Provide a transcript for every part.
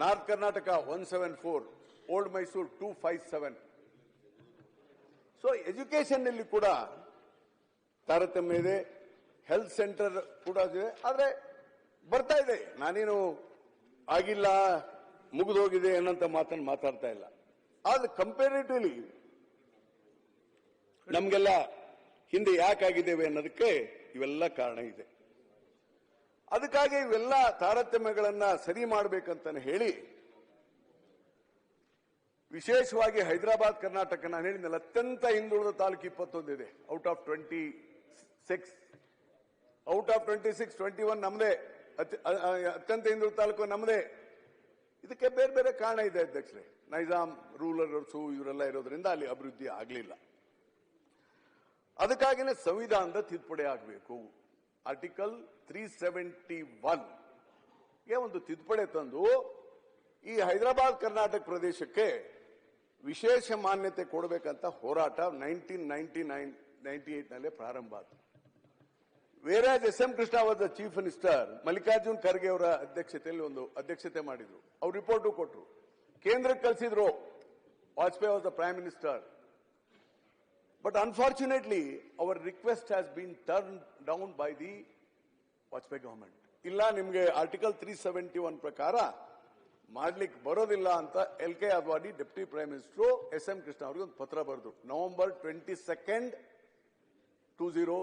North Karnataka one seven four, old Mysuru two five seven. So ಎಜುಕೇಷನ್ನಲ್ಲಿ ಕೂಡ ತಾರತಮ್ಯ ಇದೆ health centre ಕೂಡ ಇದೆ, ಆದರೆ ಬರ್ತಾ ಇದೆ. ನಾನೇನು ಆಗಿಲ್ಲ, ಮುಗಿದೋಗಿದೆ ಅನ್ನೋಂಥ ಮಾತನ್ನು ಮಾತಾಡ್ತಾ ಇಲ್ಲ. ಆದರೆ ಕಂಪೇರಿಟಿವ್ಲಿ ನಮಗೆಲ್ಲ ಹಿಂದೆ ಯಾಕಾಗಿದ್ದೇವೆ ಅನ್ನೋದಕ್ಕೆ ಇವೆಲ್ಲ ಕಾರಣ ಇದೆ. ಅದಕ್ಕಾಗಿ ಇವೆಲ್ಲ ತಾರತಮ್ಯಗಳನ್ನ ಸರಿ ಮಾಡಬೇಕಂತ ಹೇಳಿ ವಿಶೇಷವಾಗಿ ಹೈದರಾಬಾದ್, ಕರ್ನಾಟಕ ನಾನು ಹೇಳಿದ್ನಲ್ಲ, ಅತ್ಯಂತ ಹಿಂದುಳಿದ taluk ಇಪ್ಪತ್ತೊಂದಿದೆ out of twenty six out of twenty six twenty one ನಮ್ಮದೇ ಅತ್ಯಂತ ಹಿಂದುಳಿದ ತಾಲೂಕು ನಮ್ಮದೇ ಇದಕ್ಕೆ ಬೇರೆ ಬೇರೆ ಕಾರಣ ಇದೆ ಅಧ್ಯಕ್ಷರೇ. ನೈಜಾಮ್ ರೂಲರ್ಸು ಇವರೆಲ್ಲ ಇರೋದ್ರಿಂದ ಅಲ್ಲಿ ಅಭಿವೃದ್ಧಿ ಆಗಲಿಲ್ಲ. ಅದಕ್ಕಾಗಿನೇ ಸಂವಿಧಾನದ ತಿದ್ದುಪಡಿ ಆಗಬೇಕು. ಆರ್ಟಿಕಲ್ ತ್ರೀ ಸೆವೆಂಟಿ ಒನ್ಗೆ ಒಂದು ತಿದ್ದುಪಡಿ ತಂದು ಈ ಹೈದರಾಬಾದ್ ಕರ್ನಾಟಕ ಪ್ರದೇಶಕ್ಕೆ ವಿಶೇಷ ಮಾನ್ಯತೆ ಕೊಡಬೇಕಂತ ಹೋರಾಟ nineteen ninety nine ninety eight ನಲ್ಲೇ ಪ್ರಾರಂಭ ಆಯಿತು. ವೇರಾಜ್ S M Krishna was chief minister Mallikarjun Kharge ಅವರ ಅಧ್ಯಕ್ಷತೆಯಲ್ಲಿ ಒಂದು ಅಧ್ಯಕ್ಷತೆ ಮಾಡಿದ್ರು. ಅವ್ರು ರಿಪೋರ್ಟು ಕೊಟ್ಟರು ಕೇಂದ್ರಕ್ಕೆ ಕಳಿಸಿದ್ರು Vajpayee was the prime minister but unfortunately our request has been turn down by the Vajpayee government ಇಲ್ಲ, ನಿಮಗೆ ಆರ್ಟಿಕಲ್ ತ್ರೀ ಸೆವೆಂಟಿ ಒನ್ ಪ್ರಕಾರ ಮಾಡ್ಲಿಕ್ಕೆ ಬರೋದಿಲ್ಲ ಅಂತ L K Advani deputy prime minister S M Krishna ಅವ್ರಿಗೆ ಒಂದು ಪತ್ರ ಬರೆದ್ರು. November twenty second two zero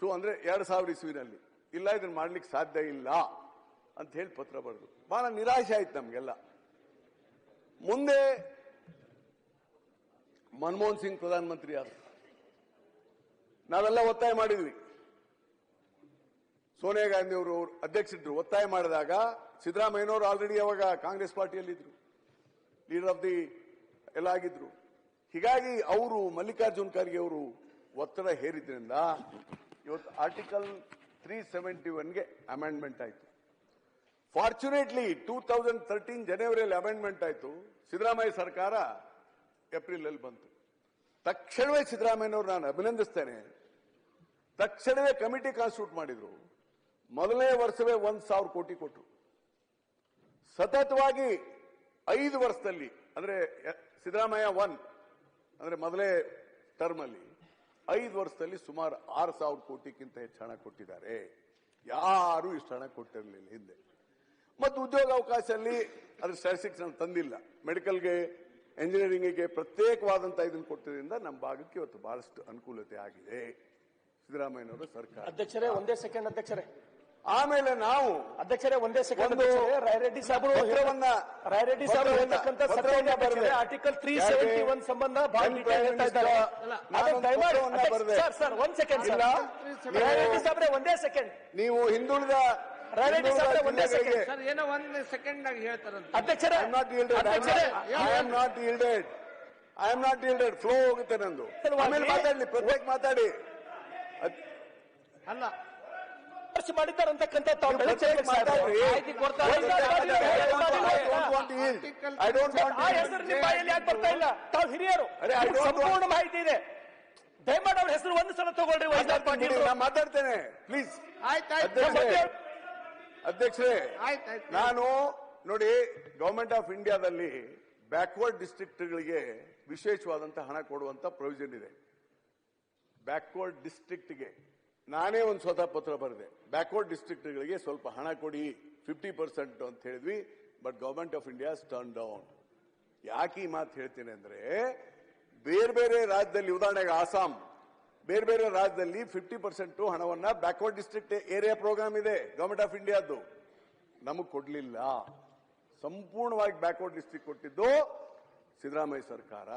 two ಅಂದ್ರೆ ಎರಡು ಸಾವಿರ ಇಸ್ವಿನಲ್ಲಿ. ಇಲ್ಲ, ಇದನ್ನ ಮಾಡ್ಲಿಕ್ಕೆ ಸಾಧ್ಯ ಇಲ್ಲ ಅಂತ ಹೇಳಿ ಪತ್ರ ಬರೆದು ಬಹಳ ನಿರಾಶೆ ಆಯ್ತು ನಮ್ಗೆಲ್ಲ. ಮುಂದೆ ಮನಮೋಹನ್ ಸಿಂಗ್ ಪ್ರಧಾನಮಂತ್ರಿ ಆದ್ರು ನಾವೆಲ್ಲ ಒತ್ತಾಯ ಮಾಡಿದ್ವಿ. ಸೋನಿಯಾ ಗಾಂಧಿ ಅವರು ಅಧ್ಯಕ್ಷರಿದ್ರು. ಒತ್ತಾಯ ಮಾಡಿದಾಗ ಸಿದ್ದರಾಮಯ್ಯನವರು ಆಲ್ರೆಡಿ ಅವಾಗ ಕಾಂಗ್ರೆಸ್ ಪಾರ್ಟಿಯಲ್ಲಿದ್ದರು ಲೀಡರ್ ಆಫ್ ದಿ ಎಲ್ಲ ಆಗಿದ್ರು. ಹೀಗಾಗಿ ಅವರು ಮಲ್ಲಿಕಾರ್ಜುನ್ ಖರ್ಗೆ ಅವರು ಒತ್ತಡ ಹೇರಿದ್ರಿಂದ ಇವತ್ತು ಆರ್ಟಿಕಲ್ ತ್ರೀ ಸೆವೆಂಟಿ ಒನ್ಗೆ ಅಮೆಂಡ್ಮೆಂಟ್ ಆಯಿತು. ಫಾರ್ಚುನೇಟ್ಲಿ ಟೂ ತೌಸಂಡ್ ತರ್ಟೀನ್ ಜನವರಿಯಲ್ಲಿ ಅಮೆಂಡ್ಮೆಂಟ್ ಆಯಿತು. ಸಿದ್ದರಾಮಯ್ಯ ಸರ್ಕಾರ ಏಪ್ರಿಲಲ್ಲಿ ಬಂತು. ತಕ್ಷಣವೇ ಸಿದ್ದರಾಮಯ್ಯನವರು ನಾನು ಅಭಿನಂದಿಸ್ತೇನೆ. ತಕ್ಷಣವೇ ಕಮಿಟಿ ಕಾನ್ಸ್ಟಿಟ್ಯೂಟ್ ಮಾಡಿದ್ರು. ಮೊದಲನೇ ವರ್ಷವೇ ಒಂದ್ ಸಾವಿರ ಕೋಟಿ ಕೊಟ್ಟರು ಸತತವಾಗಿ ಐದು ವರ್ಷದಲ್ಲಿ, ಅಂದ್ರೆ ಸಿದ್ದರಾಮಯ್ಯ ಒನ್ ಅಂದ್ರೆ ಮೊದಲೇ ಟರ್ಮ್ ಅಲ್ಲಿ, ಐದು ವರ್ಷದಲ್ಲಿ ಸುಮಾರು ಆರು ಸಾವಿರ ಕೋಟಿಗಿಂತ ಹೆಚ್ಚು ಹಣ ಕೊಟ್ಟಿದ್ದಾರೆ. ಯಾರು ಇಷ್ಟು ಹಣ ಕೊಟ್ಟಿರಲಿಲ್ಲ ಹಿಂದೆ. ಮತ್ತು ಉದ್ಯೋಗ ಅವಕಾಶದಲ್ಲಿ ಅದ್ರ ಸ್ಟ್ಯಾಟಿಸ್ಟಿಕ್ಸ್ ನಾನು ತಂದಿಲ್ಲ. ಮೆಡಿಕಲ್ಗೆ ಎಂಜಿನಿಯರಿಂಗ್ಗೆ ಪ್ರತ್ಯೇಕವಾದಂತ ಇದನ್ನು ಕೊಟ್ಟಿದ್ದರಿಂದ ನಮ್ಮ ಭಾಗಕ್ಕೆ ಇವತ್ತು ಬಹಳಷ್ಟು ಅನುಕೂಲತೆ ಆಗಿದೆ. ಸಿದ್ದರಾಮಯ್ಯನವರ ಸರ್ಕಾರ. ಅಧ್ಯಕ್ಷರೇ, ಒಂದೇ ಸೆಕೆಂಡ್ ಅಧ್ಯಕ್ಷರೇ. ಆಮೇಲೆ ನಾವು ಅಧ್ಯಕ್ಷರೇ ಒಂದೇ ಸೆಕೆಂಡ್ ಅಧ್ಯಕ್ಷರೇ ರಾಯರೆಡ್ಡಿ ಸಾಹೇಬರು ಪತ್ರವನ್ನ ರಾಯರೆಡ್ಡಿ ಸಾಹೇಬರು ಪತ್ರವನ್ನ- ಹೇಳ್ತಕ್ಕಂಥ. Article three? ಸೆವೆಂಟಿ ಒನ್ ಸಂಬಂಧ. ಸರ್ ಸರ್ ಒಂದ್ ಸೆಕೆಂಡ್. ರಾಯರೆಡ್ಡಿ ಸಾಹೇಬ್ರೆ ಒಂದೇ ಸೆಕೆಂಡ್ ನೀವು ಹಿಂದುಳಿದ ರಾಯರೆಡ್ಡಿ ಸಾಹಬ್ರೆ ಒಂದೇ ಸೆಕೆಂಡ್ ಸರ್ ಏನೋ ಒಂದ್ ಸೆಕೆಂಡ್ ಆಗಿ ಹೇಳ್ತಾರಂತ ಅಧ್ಯಕ್ಷರೇ I not. I am not yielded. I am not yielded. Flow ಹೋಗುತ್ತೆ ನಂದು ಆಮೇಲೆ ಮಾತಾಡ್ಲಿ ಪ್ರತ್ಯೇಕ ಮಾತಾಡಿ ಅಲ್ಲ ಖರ್ಚು ತಾವು want ಆ ಹೆಸರು ನಿಮ್ಮ ಬಾಯಲ್ಲಿ ಯಾಕೆ ಬರ್ತಾ ಇಲ್ಲ ತಾವು ಹಿರಿಯರು ಸಂಪೂರ್ಣ ಮಾಹಿತಿ ಇದೆ ದಯಮಾಡಿ ಅವ್ರ ಹೆಸರು ಒಂದು ಸಲ ತಗೊಳ್ರಿ ವೈದ್ಯ ಪಾಟೀಲ್ ನಾನು ಮಾತಾಡ್ತೇನೆ ಪ್ಲೀಸ್ ಆಯ್ತಾಯ್ತು ಅಧ್ಯಕ್ಷರೇ ಅಧ್ಯಕ್ಷರೇ ನಾನು ನೋಡಿ ಗವರ್ಮೆಂಟ್ ಆಫ್ ಇಂಡಿಯಾದಲ್ಲಿ ಬ್ಯಾಕ್ವರ್ಡ್ ಡಿಸ್ಟ್ರಿಕ್ಟ್ಗಳಿಗೆ ವಿಶೇಷವಾದಂತಹ ಹಣ ಕೊಡುವಂತ ಪ್ರೊವಿಷನ್ ಇದೆ ಬ್ಯಾಕ್ವರ್ಡ್ ಡಿಸ್ಟ್ರಿಕ್ಟ್ಗೆ ನಾನೇ ಒಂದು ಸ್ವತಃ ಪತ್ರ ಬರೆದೆ. ಬ್ಯಾಕ್ವರ್ಡ್ ಡಿಸ್ಟ್ರಿಕ್ಟ್ಗಳಿಗೆ ಸ್ವಲ್ಪ ಹಣ ಕೊಡಿ ಫಿಫ್ಟಿ ಪರ್ಸೆಂಟ್ ಅಂತ ಹೇಳಿದ್ವಿ but government of India turn down ಯಾಕೆ ಈ ಮಾತು ಹೇಳ್ತೀನಿ ಅಂದ್ರೆ, ಬೇರೆ ಬೇರೆ ರಾಜ್ಯದಲ್ಲಿ, ಉದಾಹರಣೆಗೆ ಆಸಾಂ ಬೇರೆ ಬೇರೆ ರಾಜ್ಯದಲ್ಲಿ ಫಿಫ್ಟಿ ಪರ್ಸೆಂಟ್ ಹಣವನ್ನ ಬ್ಯಾಕ್ವರ್ಡ್ ಡಿಸ್ಟ್ರಿಕ್ಟ್ ಏರಿಯಾ ಪ್ರೋಗ್ರಾಮ್ ಇದೆ ಗವರ್ಮೆಂಟ್ ಆಫ್ ಇಂಡಿಯಾದ್ದು ನಮಗೆ ಕೊಡ್ಲಿಲ್ಲ. ಸಂಪೂರ್ಣವಾಗಿ ಬ್ಯಾಕ್ವರ್ಡ್ ಡಿಸ್ಟ್ರಿಕ್ಟ್ ಕೊಟ್ಟಿದ್ದು ಸಿದ್ದರಾಮಯ್ಯ ಸರ್ಕಾರ.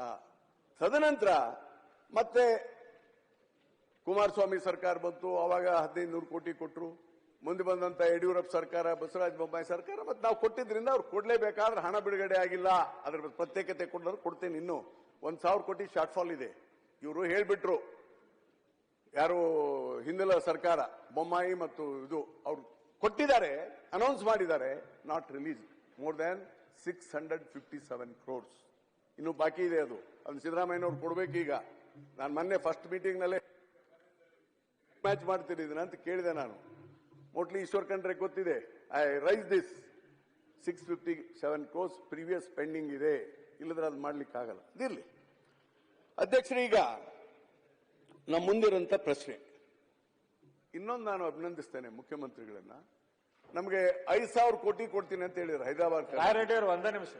ತದನಂತರ ಮತ್ತೆ ಕುಮಾರಸ್ವಾಮಿ ಸರ್ಕಾರ ಬಂತು, ಅವಾಗ ಹದಿನೈದು ನೂರು ಕೋಟಿ ಕೊಟ್ಟರು ಮುಂದೆ ಬಂದಂತ ಯಡಿಯೂರಪ್ಪ ಸರ್ಕಾರ, ಬಸವರಾಜ ಬೊಮ್ಮಾಯಿ ಸರ್ಕಾರ, ಮತ್ತೆ ನಾವು ಕೊಟ್ಟಿದ್ರಿಂದ ಅವ್ರು ಕೊಡ್ಲೇಬೇಕಾದ್ರೆ ಹಣ ಬಿಡುಗಡೆ ಆಗಿಲ್ಲ. ಅದ್ರ ಪ್ರತ್ಯೇಕತೆ ಕೊಡೋರು ಕೊಡ್ತೇನೆ ಇನ್ನು. ಒಂದ್ ಸಾವಿರ ಕೋಟಿ ಶಾರ್ಟ್ ಫಾಲ್ ಇದೆ. ಇವರು ಹೇಳ್ಬಿಟ್ರು. ಯಾರು ಹಿಂದಿನ ಸರ್ಕಾರ, ಬೊಮ್ಮಾಯಿ ಮತ್ತು ಇದು, ಅವ್ರು ಕೊಟ್ಟಿದ್ದಾರೆ ಅನೌನ್ಸ್ ಮಾಡಿದ್ದಾರೆ not release more than six hundred fifty seven crores ಇನ್ನು ಬಾಕಿ ಇದೆ ಅದು. ಅದು ಸಿದ್ದರಾಮಯ್ಯನವ್ರು ಕೊಡ್ಬೇಕೀಗ. ನಾನು ಮೊನ್ನೆ ಫಸ್ಟ್ ಮೀಟಿಂಗ್ ಮ್ಯಾಚ್ ಮಾಡ್ತೀರಿ ಇದನ್ನ ಅಂತ ಕೇಳಿದೆ ನಾನು. ಮೋಟ್ಲಿ ಈಶ್ವರ್ ಖಂಡ್ರೆ ಗೊತ್ತಿದೆ. I raise this six fifty seven crores previous pending ಇದೆ. ಇಲ್ಲದ್ರೆ ಅದು ಮಾಡ್ಲಿಕ್ಕೆ ಆಗಲ್ಲ ಇರ್ಲಿ. ಅಧ್ಯಕ್ಷರು, ಈಗ ನಮ್ಮ ಮುಂದಿರುವಂತ ಪ್ರಶ್ನೆ. ಇನ್ನೊಂದು ನಾನು ಅಭಿನಂದಿಸ್ತೇನೆ ಮುಖ್ಯಮಂತ್ರಿಗಳನ್ನ. ನಮಗೆ ಐದು ಸಾವಿರ ಕೋಟಿ ಕೊಡ್ತೀನಿ ಅಂತ ಹೇಳಿದ್ರು ಹೈದರಾಬಾದ್ ಒಂದೇ ನಿಮಿಷ.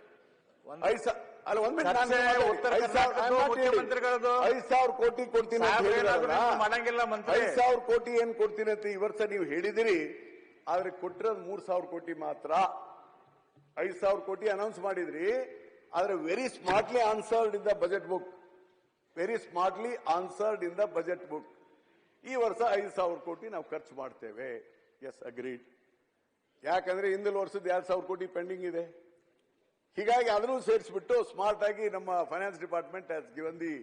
ಐದು ಸಾ- ಅಲ್ಲ ಒಂದ್ minute ನಾನು ಚರ್ಚೆ ಮಾತಾಡಿ. ಉತ್ತರ ಐದು ಸಾವಿರ- ಕರ್ನಾಟಕದ್ದು, I'm not ಹೇಳಿ. ಮುಖ್ಯಮಂತ್ರಿಗಳದ್ದು. ಐದು ಸಾವಿರ ಕೋಟಿ ಕೊಡ್ತೀನಿ ಅಂತ ಸಾಹೇಬ್ರು ಏನಾದ್ರು ಹೇಳಿದ್ರಲ್ಲ, ನೀವು ಮಾಡಂಗಿಲ್ಲ ಮಂತ್ರಿ. ಐದು ಸಾವಿರ ಕೋಟಿ ಏನ್ ಕೊಡ್ತೀನಿ ಅಂತ ಈ ವರ್ಷ ನೀವು ಹೇಳಿದಿರಿ ಆದ್ರೆ ಕೊಟ್ಟಿರೋದು ಮೂರ್ ಸಾವಿರ ಕೋಟಿ ಮಾತ್ರ ಐದು ಸಾವಿರ ಕೋಟಿ ಅನೌನ್ಸ್ ಮಾಡಿದ್ರಿ ಆದ್ರೆ very smartly answered in the budget book very smartly answered in the budget book ಈ ವರ್ಷ ಐದು ಸಾವಿರ ಕೋಟಿ ನಾವು ಖರ್ಚು ಮಾಡ್ತೇವೆ ಎಸ್ ಅಗ್ರೀಡ್ ಯಾಕಂದ್ರೆ ಹಿಂದಿನ ವರ್ಷದ ಎರಡ್ ಸಾವಿರ ಕೋಟಿ ಪೆಂಡಿಂಗ್ ಇದೆ ಹೀಗಾಗಿ ಅದನ್ನು ಸೇರಿಸ್ಬಿಟ್ಟು ಸ್ಮಾರ್ಟ್ ಆಗಿ ನಮ್ಮ finance department has given the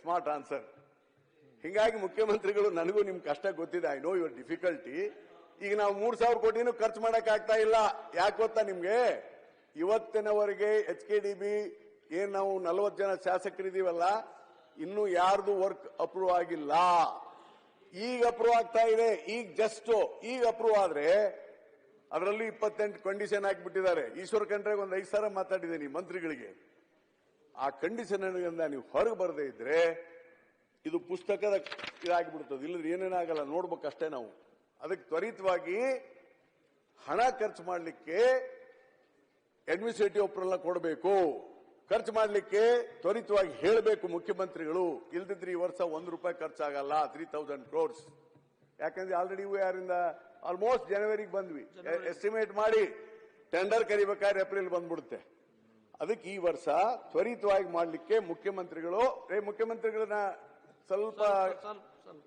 smart answer ಹೀಗಾಗಿ ಮುಖ್ಯಮಂತ್ರಿಗಳು ನನಗೂ ನಿಮ್ ಕಷ್ಟ ಗೊತ್ತಿದೆ. ಐ ನೋ ಯುವರ್ ಡಿಫಿಕಲ್ಟಿ ಈಗ ನಾವು ಮೂರ್ ಸಾವಿರ ಕೋಟಿನೂ ಖರ್ಚು ಮಾಡಕ್ ಆಗ್ತಾ ಇಲ್ಲ. ಯಾಕೆ ಗೊತ್ತಾ ನಿಮ್ಗೆ? ಇವತ್ತಿನವರೆಗೆ ಎಚ್ ಕೆ ಡಿ ಬಿ ಏನ್ ನಾವು ನಲವತ್ತು ಜನ ಶಾಸಕರಿದೀವಲ್ಲ, ಇನ್ನು ಯಾರ್ದು ವರ್ಕ್ ಅಪ್ರೂವ್ ಆಗಿಲ್ಲ. ಈಗ ಅಪ್ರೂವ್ ಆಗ್ತಾ ಇದೆ. ಈಗ ಜಸ್ಟ್ ಈಗ ಅಪ್ರೂವ್ ಆದ್ರೆ ಅದರಲ್ಲಿ ಇಪ್ಪತ್ತೆಂಟು ಕಂಡೀಷನ್ ಹಾಕಿಬಿಟ್ಟಿದ್ದಾರೆ. ಈಶ್ವರ ಖಂಡ್ರೆಗೆ ಒಂದು ಐದು ಸಾವಿರ ಮಾತಾಡಿದ್ದೀನಿ ಮಂತ್ರಿಗಳಿಗೆ. ಆ ಕಂಡೀಷನ್ ನೀವು ಹೊರಗೆ ಬರದೇ ಇದ್ರೆ ಇದು ಪುಸ್ತಕದ ಇದಾಗಿಬಿಡ್ತದೆ. ಇಲ್ಲದ್ರೆ ಏನೇನಾಗಲ್ಲ ನೋಡ್ಬೇಕಷ್ಟೇ ನಾವು. ಅದಕ್ಕೆ ತ್ವರಿತವಾಗಿ ಹಣ ಖರ್ಚು ಮಾಡಲಿಕ್ಕೆ ಅಡ್ಮಿನಿಸ್ಟ್ರೇಟಿವ್ ಅಪ್ರೂವಲ್ನ ಕೊಡಬೇಕು. ಖರ್ಚು ಮಾಡಲಿಕ್ಕೆ ತ್ವರಿತವಾಗಿ ಹೇಳಬೇಕು ಮುಖ್ಯಮಂತ್ರಿಗಳು. ಇಲ್ದಿದ್ರೆ ಈ ವರ್ಷ ಒಂದು ರೂಪಾಯಿ ಖರ್ಚಾಗಲ್ಲ. ತ್ರೀ ತೌಸಂಡ್ ಕ್ರೋರ್ಸ್ ಯಾಕಂದ್ರೆ ಆಲ್ರೆಡಿ ಯಾರಿಂದ ಆಲ್ಮೋಸ್ಟ್ ಜನವರಿಗೆ ಬಂದ್ವಿ ಎಸ್ಟಿಮೇಟ್ ಮಾಡಿ ಟೆಂಡರ್ ಕರಿಬೇಕಾದ್ರೆ ಏಪ್ರಿಲ್ ಬಂದ್ಬಿಡುತ್ತೆ ಅದಕ್ಕೆ ಈ ವರ್ಷ ತ್ವರಿತವಾಗಿ ಮಾಡಲಿಕ್ಕೆ ಮುಖ್ಯಮಂತ್ರಿಗಳು ಏ ಮುಖ್ಯಮಂತ್ರಿಗಳನ್ನ ಸ್ವಲ್ಪ ಸ್ವಲ್ಪ ಸ್ವಲ್ಪ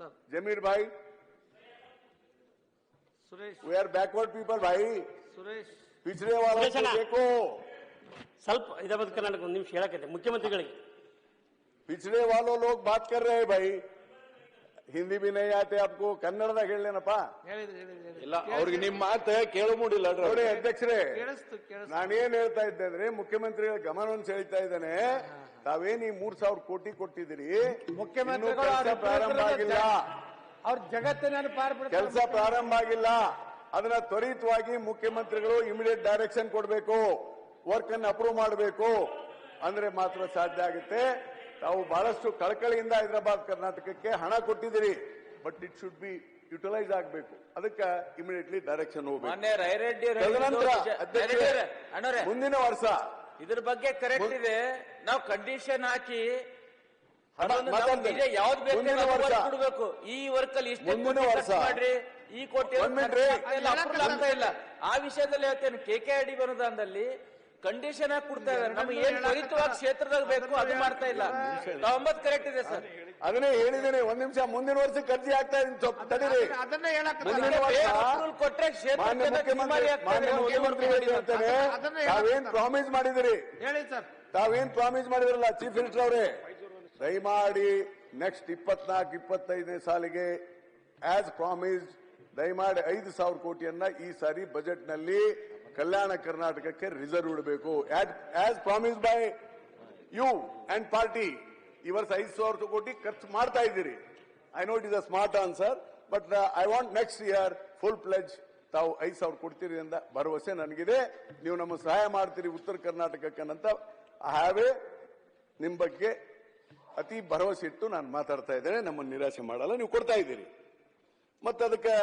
sir Zameer bhai Suresh we are backward people bhai Suresh पिछड़े वालों को सुरेश देखो ಸ್ವಲ್ಪ ಹೈದರಾಬಾದ್ ಕರ್ನಾಟಕ ಒಂದು ನಿಮಿಷ ಹೇಳಕೈತೆ ಮುಖ್ಯಮಂತ್ರಿಗಳಿಗೆ पिछड़े वालों लोग बात कर रहे हैं भाई ಹಿಂದಿ ಬಿ ನೈ ಆತೆ ಅಪ್ಕು ಕನ್ನಡದಾಗ ಹೇಳೇನಪ್ಪ ಇಲ್ಲ ಅವ್ರಿಗೆ ನಿಮ್ಮ ಮಾತು ಕೇಳಮೂಡಿಲ್ಲ ನೋಡಿ ಅಧ್ಯಕ್ಷರೇ ನಾನೇನ್ ಹೇಳ್ತಾ ಇದ್ದೆ ಅಂದ್ರೆ ಮುಖ್ಯಮಂತ್ರಿಗಳ ಗಮನವನ್ನು ಸೆಳೀತಾ ಇದ್ದಾನೆ. ತಾವೇನ್ ಈ ಮೂರ್ ಸಾವಿರ ಕೋಟಿ ಕೊಟ್ಟಿದ್ದೀರಿ? ಮುಖ್ಯಮಂತ್ರಿ ಪ್ರಾರಂಭ ಆಗಿಲ್ಲ. ಅವ್ರ ಜಗತ್ತಿನ ಕೆಲಸ ಪ್ರಾರಂಭ ಆಗಿಲ್ಲ. ಅದನ್ನ ತ್ವರಿತವಾಗಿ ಮುಖ್ಯಮಂತ್ರಿಗಳು ಇಮಿಡಿಯೇಟ್ ಡೈರೆಕ್ಷನ್ ಕೊಡಬೇಕು. ವರ್ಕ್ ಅನ್ನು ಅಪ್ರೂವ್ ಮಾಡಬೇಕು. ಅಂದ್ರೆ ಮಾತ್ರ ಸಾಧ್ಯ ಆಗುತ್ತೆ. ತಾವು ಬಹಳಷ್ಟು ಕಳಕಳಿಯಿಂದ ಹೈದರಾಬಾದ್ ಕರ್ನಾಟಕಕ್ಕೆ ಹಣ ಕೊಟ್ಟಿದ್ದೀರಿ. But it should be utilise ಆಗಬೇಕು. ಅದಕ್ಕೆ ಇಮಿಡಿಯೇಟ್ಲಿ ಡೈರೆಕ್ಷನ್ ಹೋಗಬೇಕು. ಮುಂದಿನ ವರ್ಷ. ಇದ್ರ ಬಗ್ಗೆ ಕರೆಕ್ಟ್ ಇದೆ. ನಾವು ಕಂಡೀಷನ್ ಹಾಕಿ ನಾವು ಯಾವ್ದು ಬೇಕು ಈ ವರ್ಕ್ ಅಲ್ಲಿ ಇಷ್ಟೇ ವರ್ಷ. ಮಾಡ್ರಿ. ಈ ಕೋಟಿ ಒಂದ್ minute ರೀ. ಇಲ್ಲ ಆ ವಿಷಯದಲ್ಲಿ ಹೇಳ್ತೇನೆ K K I D condition ಆಗಿ ಕೊಡ್ತಾ ಇದ್ದಾರೆ. ನಮ್ಗೆ ಏನ್ ತ್ವರಿತವಾಗಿ ಕ್ಷೇತ್ರದಾಗ ಬೇಕು ಅದು ಮಾಡ್ತಾ ಇಲ್ಲ. ತಾವಂಬತ್ ಕರೆಕ್ಟ್ ಇದೆ ಸರ್. ಅದನ್ನೇ ಹೇಳಿದ್ದೇನೆ. ಒಂದ್ ನಿಮಿಷ ಮುಂದಿನ ವರ್ಷಕ್ಕೆ ಅರ್ಜಿ ಆಗ್ತಾ ಇದ್ದೀನಿ ವರ್ಷ ಕೊಟ್ರೆ ತಾವೇನ್ ಪ್ರಾಮಿಸ್ ಮಾಡಿದಿರಿ? ಹೇಳಿ ಸರ್. ತಾವೇನ್ ಪ್ರಾಮಿಸ್ ಮಾಡಿದ್ರಲ್ಲ ಚೀಫ್ ಮಿನಿಸ್ಟರ್ ಅವರೇ? ದಯಮಾಡಿ ನೆಕ್ಸ್ಟ್ ಇಪ್ಪತ್ನಾಲ್ಕು ಇಪ್ಪತ್ತೈದನೇ ಸಾಲಿಗೆ ಆಸ್ ಪ್ರಾಮಿಸ್ ದಯಮಾಡಿ ಐದು ಸಾವಿರ ಕೋಟಿಯನ್ನ ಈ ಸಾರಿ ಬಜೆಟ್ನಲ್ಲಿ ಕಲ್ಯಾಣ ಕರ್ನಾಟಕಕ್ಕೆ ರಿಸರ್ವ್ ಇಡಬೇಕು as promise by you and party ಈ ವರ್ಷ ಐದು ಸಾವಿರ ಕೋಟಿ ಖರ್ಚು ಮಾಡ್ತಾ ಇದ್ದೀರಿ. I note is a smart answer but I want next year full pledge ತಾವು ಐದು ಸಾವಿರ ಕೊಡ್ತೀರಿ ಅಂತ ಭರವಸೆ ನನಗಿದೆ. ನೀವು ನಮ್ಮ ಸಹಾಯ ಮಾಡ್ತೀರಿ ಉತ್ತರ ಕರ್ನಾಟಕಕ್ಕನ್ನಂತ ಐ ಹ್ಯಾವ್ ಎ ನಿಮ್ಮ ಬಗ್ಗೆ ಅತಿ ಭರವಸೆ ಇಟ್ಟು ನಾನು ಮಾತಾಡ್ತಾ ಇದ್ದೇನೆ. ನಮ್ಮನ್ನು ನಿರಾಶೆ ಮಾಡಲ್ಲ. ನೀವು ಕೊಡ್ತಾ ಇದ್ದೀರಿ. ಮತ್ತೆ ಅದಕ್ಕೆ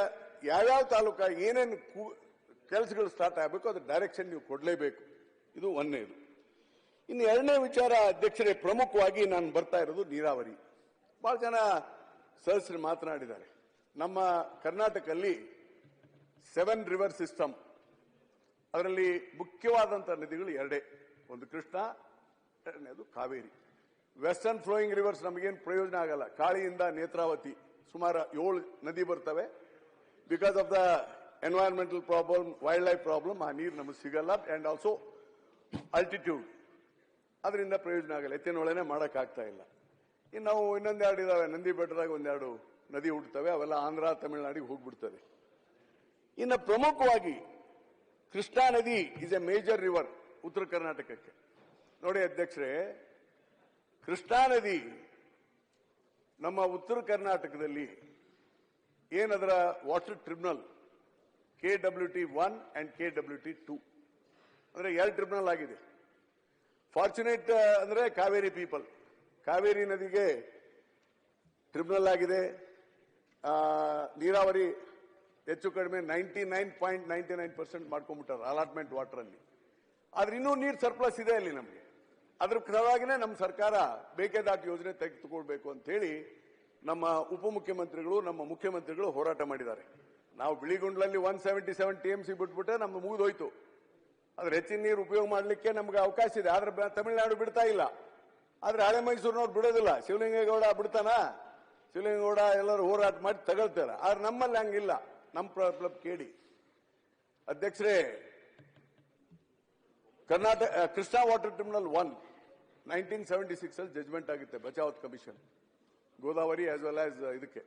ಯಾವ್ಯಾವ ತಾಲೂಕ ಏನೇನು ಕೆಲಸಗಳು ಸ್ಟಾರ್ಟ್ ಆಗಬೇಕು, ಅದ್ರ ಡೈರೆಕ್ಷನ್ ನೀವು ಕೊಡಲೇಬೇಕು. ಇದು ಒಂದನೇದು ಇನ್ನು ಎರಡನೇ ವಿಚಾರ, ಅಧ್ಯಕ್ಷರೇ ಪ್ರಮುಖವಾಗಿ ನಾನು ಬರ್ತಾ ಇರೋದು ನೀರಾವರಿ. ಬಹಳ ಜನ ಸದಸ್ಯರು ಮಾತನಾಡಿದ್ದಾರೆ. ನಮ್ಮ ಕರ್ನಾಟಕದಲ್ಲಿ ಸೆವೆನ್ ರಿವರ್ ಸಿಸ್ಟಮ್ ಅದರಲ್ಲಿ ಮುಖ್ಯವಾದಂಥ ನದಿಗಳು ಎರಡೇ. ಒಂದು ಕೃಷ್ಣ, ಎರಡನೇದು ಕಾವೇರಿ. ವೆಸ್ಟರ್ನ್ ಫ್ಲೋಯಿಂಗ್ ರಿವರ್ಸ್ ನಮಗೇನು ಪ್ರಯೋಜನ ಆಗಲ್ಲ. ಕಾಳಿಯಿಂದ ನೇತ್ರಾವತಿ ಸುಮಾರು ಏಳು ನದಿ ಬರ್ತವೆ. Because of the environmental problem wildlife problem ಆ ನೀರು ನಮಗೆ ಸಿಗಲ್ಲ ಆ್ಯಂಡ್ ಆಲ್ಸೋ ಅಲ್ಟಿಟ್ಯೂಡ್ ಅದರಿಂದ ಪ್ರಯೋಜನ ಆಗಲ್ಲ. ಎತ್ತಿನೊಳನೆ ಮಾಡೋಕ್ಕಾಗ್ತಾ ಇಲ್ಲ. ಇನ್ನು ನಾವು ಇನ್ನೊಂದೆರಡು ಇದ್ದಾವೆ ನಂದಿ ಬೆಟ್ಟದಾಗ ಒಂದೆರಡು ನದಿ ಹುಡ್ತವೆ ಅವೆಲ್ಲ ಆಂಧ್ರ, ತಮಿಳುನಾಡಿಗೆ ಹೋಗ್ಬಿಡ್ತದೆ ಇನ್ನು ಪ್ರಮುಖವಾಗಿ ಕೃಷ್ಣಾ ನದಿ ಇಸ್ ಎ ಮೇಜರ್ ರಿವರ್ ಉತ್ತರ ಕರ್ನಾಟಕಕ್ಕೆ. ನೋಡಿ ಅಧ್ಯಕ್ಷರೇ, ಕೃಷ್ಣಾ ನದಿ ನಮ್ಮ ಉತ್ತರ ಕರ್ನಾಟಕದಲ್ಲಿ ಏನದರ water tribunal K W T one and K W T two. ಅಂದ್ರೆ ಎರಡು ಟ್ರಿಬ್ಯುನಲ್ ಆಗಿದೆ. ಫಾರ್ಚುನೇಟ್ ಅಂದ್ರೆ ಕಾವೇರಿ ಪೀಪಲ್ ಕಾವೇರಿ ನದಿಗೆ ಟ್ರಿಬ್ಯುನಲ್ ಆಗಿದೆ. ನೀರಾವರಿ ಹೆಚ್ಚು ಕಡಿಮೆ ninety nine point ninety nine percent ಮಾಡ್ಕೊಂಡ್ಬಿಟ್ಟಾರೆ allotment water ಅಲ್ಲಿ. ಆದ್ರೆ ಇನ್ನೂ ನೀರು ಸರ್ಪ್ಲಸ್ ಇದೆ ಅಲ್ಲಿ ನಮಗೆ. ಅದ್ರ ಸಲುವಾಗಿನೇ ನಮ್ಮ ಸರ್ಕಾರ ಬೇಕೆದಾಟ್ ಯೋಜನೆ ತೆಗೆದುಕೊಳ್ಬೇಕು ಅಂತ ಹೇಳಿ ನಮ್ಮ ಉಪಮುಖ್ಯಮಂತ್ರಿಗಳು, ನಮ್ಮ ಮುಖ್ಯಮಂತ್ರಿಗಳು ಹೋರಾಟ ಮಾಡಿದ್ದಾರೆ. ನಾವು ಬಿಳಿಗುಂಡ್ಲಲ್ಲಿ one seventy seven T M C ಬಿಟ್ಬಿಟ್ರೆ ನಮ್ದು ಮುಗಿದೋಯ್ತು. ಆದ್ರೆ ಹೆಚ್ಚಿನ ನೀರು ಉಪಯೋಗ ಮಾಡಲಿಕ್ಕೆ ನಮ್ಗೆ ಅವಕಾಶ ಇದೆ. ಆದ್ರೆ ತಮಿಳುನಾಡು ಬಿಡ್ತಾ ಇಲ್ಲ. ಆದ್ರೆ ಹಳೆ ಮೈಸೂರಿನವ್ರು ಬಿಡೋದಿಲ್ಲ. ಶಿವಲಿಂಗೇಗೌಡ ಬಿಡ್ತಾನ? ಶಿವಲಿಂಗೇಗೌಡ ಎಲ್ಲರೂ ಹೋರಾಟ ಮಾಡಿ ತಗೊಳ್ತಾರೆ. ಆದ್ರೆ ನಮ್ಮಲ್ಲಿ ಹಂಗಿಲ್ಲ. ನಮ್ಮ ಪ್ರಾಬ್ಲಮ್ ಕೇಳಿ. ಅಧ್ಯಕ್ಷರೇ Karnataka Krishna water tribunal one nineteen seventy six ಅಲ್ಲಿ ಜಜ್ಮೆಂಟ್ ಆಗುತ್ತೆ, Bachawat commission. Godavari as well as ಇದಕ್ಕೆ.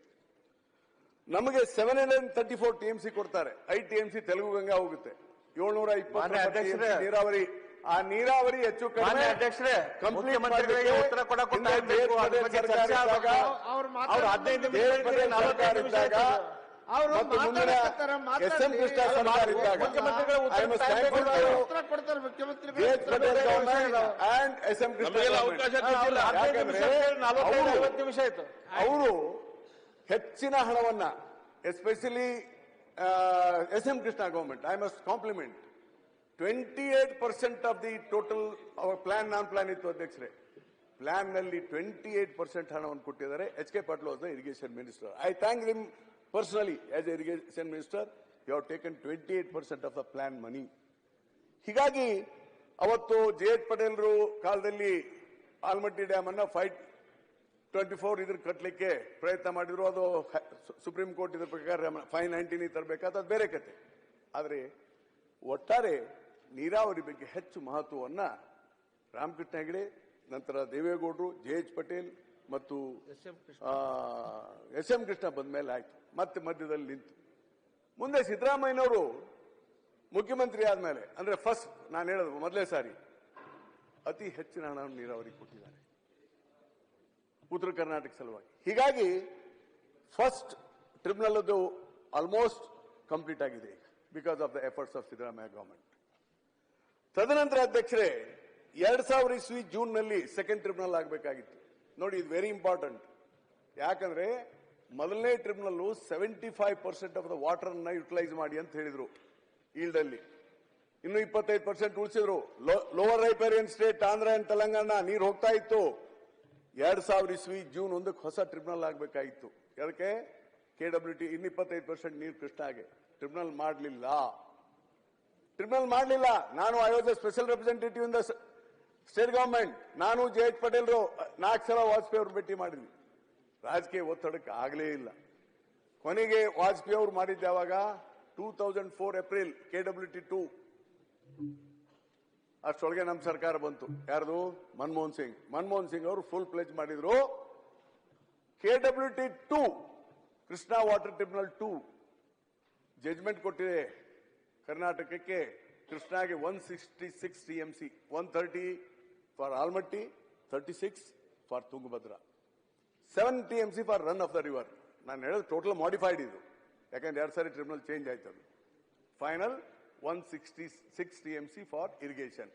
ನಮಗೆ seven hundred thirty four T M C ಕೊಡ್ತಾರೆ. I T M C Telugu Ganga ಹೋಗುತ್ತೆ. ಏಳ್ನೂರ. ಇಪ್ಪತ್ತು ನೀರಾವರಿ. ಆ ನೀರಾವರಿ ಹೆಚ್ಚು ಕಡಿಮೆ ಅಧ್ಯಕ್ಷರೇ, ಮುಖ್ಯಮಂತ್ರಿಗಳಿಗೆ ಉತ್ತರ ಕೊಡಕ್ಕೆ ಅವರು ಮುಖ್ಯಮಂತ್ರಿಗಳು ಹೆಚ್ಚಿನ ಹಣವನ್ನ especially S M Krishna government I must compliment twenty eight percent of the total our plan non plan ಇತ್ತು ಅಧ್ಯಕ್ಷರೇ. ಪ್ಲಾನ್ನಲ್ಲಿ ಟ್ವೆಂಟಿ ಏಟ್ ಪರ್ಸೆಂಟ್ ಹಣವನ್ನು ಕೊಟ್ಟಿದ್ದಾರೆ. H K Patil was the irrigation minister I thank them personally as a irrigation minister you have taken twenty eight percent of the plan money ಹೀಗಾಗಿ, ಅವತ್ತು J H ಪಟೇಲ್ರು ಕಾಲದಲ್ಲಿ Almatti dam ಅನ್ನ five twenty four ಇದ್ರ ಕಟ್ಟಲಿಕ್ಕೆ ಪ್ರಯತ್ನ ಮಾಡಿದ್ರು. ಅದು ಸುಪ್ರೀಂ ಕೋರ್ಟ್ ಇದ್ರ ಪ್ರಕಾರ ಫೈವ್ ನೈನ್ಟೀನ್ ತರಬೇಕಾದ ಅದು ಬೇರೆ ಕತೆ. ಆದರೆ ಒಟ್ಟಾರೆ ನೀರಾವರಿ ಬಗ್ಗೆ ಹೆಚ್ಚು ಮಹತ್ವವನ್ನು ರಾಮಕೃಷ್ಣ ಹೆಗಡೆ ನಂತರ ದೇವೇಗೌಡರು ಜೆ ಎಚ್ ಪಟೇಲ್ ಮತ್ತು ಎಸ್ ಎಂ ಕೃಷ್ಣ. ಬಂದ ಮೇಲೆ ಆಯ್ತು. ಮತ್ತೆ ಮಧ್ಯದಲ್ಲಿ ನಿಂತು. ಮುಂದೆ ಸಿದ್ದರಾಮಯ್ಯನವರು ಮುಖ್ಯಮಂತ್ರಿ ಆದಮೇಲೆ ಅಂದ್ರೆ ಫಸ್ಟ್ ನಾನು ಹೇಳೋದು ಮೊದಲೇ ಸಾರಿ ಅತಿ ಹೆಚ್ಚಿನ ಹಣವನ್ನು ನೀರಾವರಿ ಕೊಟ್ಟಿದ್ದಾರೆ. ಉತ್ತರ ಕರ್ನಾಟಕ ಸಲುವಾಗಿ. ಹೀಗಾಗಿ ಫಸ್ಟ್ ಟ್ರಿಬ್ಯುನಲ್ ಅದು ಆಲ್ಮೋಸ್ಟ್ ಕಂಪ್ಲೀಟ್ ಆಗಿದೆ ಈಗ because of the efforts of Siddaramaiah government ತದನಂತರ ಅಧ್ಯಕ್ಷರೇ, ಎರಡ್ ಸಾವಿರ ಇಸ್ವಿ ಜೂನ್ನಲ್ಲಿ ಸೆಕೆಂಡ್ ಟ್ರಿಬ್ಯುನಲ್ ಆಗಬೇಕಾಗಿತ್ತು. ನೋಡಿ, ಇದು ವೆರಿ ಇಂಪಾರ್ಟೆಂಟ್ ಯಾಕಂದ್ರೆ ಮೊದಲನೇ tribunal seventy five percent of the water ಅನ್ನ ಯುಟಿಲೈಸ್ ಮಾಡಿ ಅಂತ ಹೇಳಿದ್ರು ಈಲ್ಡಲ್ಲಿ. ಇನ್ನು ಇಪ್ಪತ್ತೈದು percent ಉಳಿಸಿದ್ರು. Lower riparian state Andhra and Telangana ನೀರು ಹೋಗ್ತಾ ಇತ್ತು. ಎರಡ್ ಸಾವಿರ ಇಸ್ವಿ ಜೂನ್ ಒಂದಕ್ಕೆ ಹೊಸ ಟ್ರಿಬ್ಯುನಲ್ ಆಗಬೇಕಾಗಿತ್ತು. ಅದಕ್ಕೆ ಕೆ ಡಬ್ಲ್ಯೂ ಟಿ ಇನ್ನು ಇಪ್ಪತ್ತೈದು ಪರ್ಸೆಂಟ್ ನೀರು ಕೃಷ್ಣಾಗೆ ಟ್ರಿಬ್ಯುನಲ್ ಮಾಡಲಿಲ್ಲ. ಟ್ರಿಬ್ಯುನಲ್ ಮಾಡಲಿಲ್ಲ. ನಾನು ಆಯೋಗ ಸ್ಪೆಷಲ್ ರೆಪ್ರೆಸೆಂಟೇಟಿವ್ ಇಂದ ಸ್ಟೇಟ್ ಗವರ್ಮೆಂಟ್ ನಾನು ಜೆ ಎಚ್ ಪಟೇಲ್ರು ನಾಲ್ಕು ಸಲ ವಾಜಪೇಯಿ ಅವರು ಭೇಟಿ ಮಾಡಿದ್ವಿ. ರಾಜಕೀಯ ಒತ್ತಡಕ್ಕೆ ಆಗಲೇ ಇಲ್ಲ. ಕೊನೆಗೆ ವಾಜಪೇಯಿ ಅವರು ಮಾಡಿದ್ದೆ ಯಾವಾಗ? Two thousand four April K W T two ಅಷ್ಟೊಳಗೆ ನಮ್ಮ ಸರ್ಕಾರ ಬಂತು. ಯಾರ್ದು? ಮನಮೋಹನ್ ಸಿಂಗ್. ಮನಮೋಹನ್ ಸಿಂಗ್ ಅವರು ಫುಲ್ ಪ್ಲೇಜ್ ಮಾಡಿದ್ರು. K W T two Krishna water tribunal two judgement ಕೊಟ್ಟಿದೆ. ಕರ್ನಾಟಕಕ್ಕೆ ಕೃಷ್ಣಾಗೆ one sixty six T M C one thirty for Almatti thirty six for Tungabhadra. Seven T M C for run of the river ನಾನು ಹೇಳೋದು total modified ಇದು. ಯಾಕಂದ್ರೆ ಎರಡು ಸಾರಿ tribunal change ಆಯ್ತು final one sixty six T M C for irrigation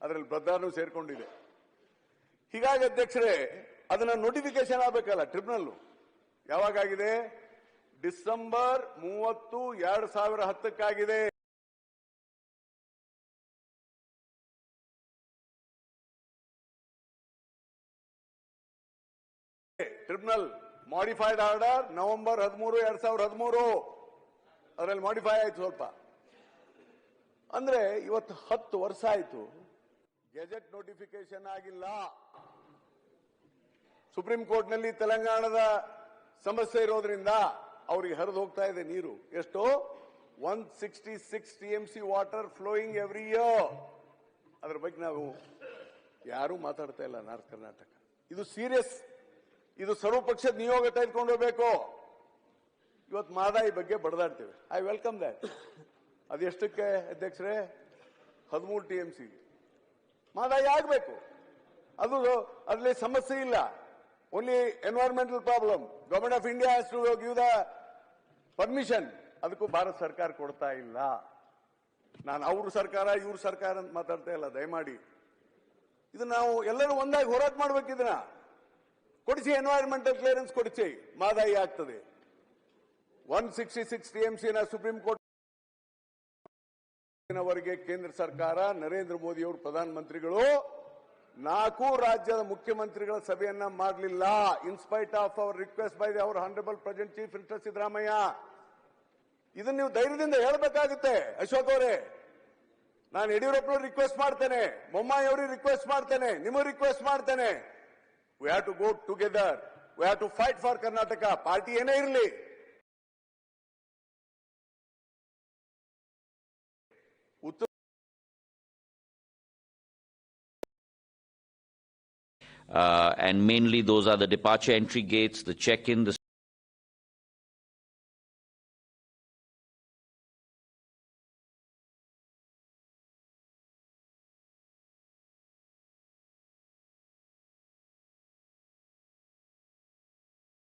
ಅದರಲ್ಲಿ ಬ್ರದ್ದಾರ್ನು ಸೇರ್ಕೊಂಡಿದೆ. ಹೀಗಾಗಿ ಅಧ್ಯಕ್ಷರೇ, ಅದನ್ನ ನೋಟಿಫಿಕೇಶನ್ ಆಗಬೇಕಲ್ಲ ಟ್ರಿಬ್ಯುನಲ್ ಯಾವಾಗಿದೆ ಡಿಸೆಂಬರ್ ಮೂವತ್ತು, ಎರಡು ಸಾವಿರ ಹತ್ತಕ್ಕಾಗಿದೆ. ಟ್ರಿಬ್ಯುನಲ್ ಮಾಡಿಫೈಡ್ ಆರ್ಡರ್ ನವೆಂಬರ್ ಹದಿಮೂರು, ಎರಡ್ ಸಾವಿರದ ಹದಿಮೂರು. ಅದರಲ್ಲಿ ಮಾಡಿಫೈ ಆಯ್ತು ಸ್ವಲ್ಪ. ಅಂದ್ರೆ ಇವತ್ತು ಹತ್ತು ವರ್ಷ ಆಯ್ತು. ಗೆಜೆಟ್ ನೋಟಿಫಿಕೇಶನ್ ಆಗಿಲ್ಲ. ಸುಪ್ರೀಂ ಕೋರ್ಟ್ನಲ್ಲಿ ತೆಲಂಗಾಣದ ಸಮಸ್ಯೆ ಇರೋದ್ರಿಂದ ಅವ್ರಿಗೆ ಹರಿದು ಹೋಗ್ತಾ ಇದೆ ನೀರು. ಎಷ್ಟು? One sixty six T M C water flowing every year. ಅದ್ರ ಬಗ್ಗೆ ನಾವು ಯಾರೂ ಮಾತಾಡ್ತಾ ಇಲ್ಲ ನಾರ್ತ್ ಕರ್ನಾಟಕ. ಇದು ಸೀರಿಯಸ್. ಇದು ಸರ್ವಪಕ್ಷದ ನಿಯೋಗ ತೆಗೆದುಕೊಂಡು ಹೋಗ್ಬೇಕು. ಇವತ್ತು ಮಾದಾಯಿ ಬಗ್ಗೆ ಬಡದಾಡ್ತೇವೆ. I welcome that. ಅದು ಎಷ್ಟಕ್ಕೆ ಅಧ್ಯಕ್ಷರೇ? ಹದಿಮೂರು ಟಿ ಎಂ ಸಿ. ಮಾದಾಯಿ ಆಗಬೇಕು. ಅದು ಅದರಲ್ಲಿ ಸಮಸ್ಯೆ ಇಲ್ಲ. Only environmental problem government of India has to give the permission ಅದಕ್ಕೂ ಭಾರತ ಸರ್ಕಾರ ಕೊಡ್ತಾ ಇಲ್ಲ. ನಾನು ಅವ್ರ ಸರ್ಕಾರ, ಇವ್ರ ಸರ್ಕಾರ ಅಂತ ಮಾತಾಡ್ತಾ ಇಲ್ಲ, ದಯಮಾಡಿ. ಇದು ನಾವು ಎಲ್ಲರೂ ಒಂದಾಗಿ ಹೋರಾಟ ಮಾಡ್ಬೇಕು ಇದನ್ನ. ಕೊಡಿಸಿ ಎನ್ವೈರನ್ಮೆಂಟಲ್ ಕ್ಲಿಯರೆನ್ಸ್ ಕೊಡಿಸಿ. ಮಾದಾಯಿ ಆಗ್ತದೆ. One sixty six T M supreme court ವರೆಗೆ ಕೇಂದ್ರ ಸರ್ಕಾರ, ನರೇಂದ್ರ ಮೋದಿ ಅವರು ಪ್ರಧಾನಮಂತ್ರಿಗಳು, ನಾಲ್ಕು ರಾಜ್ಯದ ಮುಖ್ಯಮಂತ್ರಿಗಳ ಸಭೆಯನ್ನ ಮಾಡಲಿಲ್ಲ. In spite of our request by our honourable present chief minister Siddaramaiah ಇದನ್ನ ನೀವು ಧೈರ್ಯದಿಂದ ಹೇಳಬೇಕಾಗುತ್ತೆ, ಅಶೋಕ್ ಅವರೇ. ನಾನು ಯಡಿಯೂರಪ್ಪನವ್ರು ರಿಕ್ವೆಸ್ಟ್ ಮಾಡ್ತೇನೆ, ಬೊಮ್ಮಾಯಿ ಅವ್ರಿಗೆ ರಿಕ್ವೆಸ್ಟ್ ಮಾಡ್ತೇನೆ, ನಿಮಗೆ ರಿಕ್ವೆಸ್ಟ್ ಮಾಡ್ತೇನೆ. We have to go together we have to fight for Karnataka party ಏನೇ ಇರಲಿ. Uh, and mainly those are the departure entry gates, the check-in, the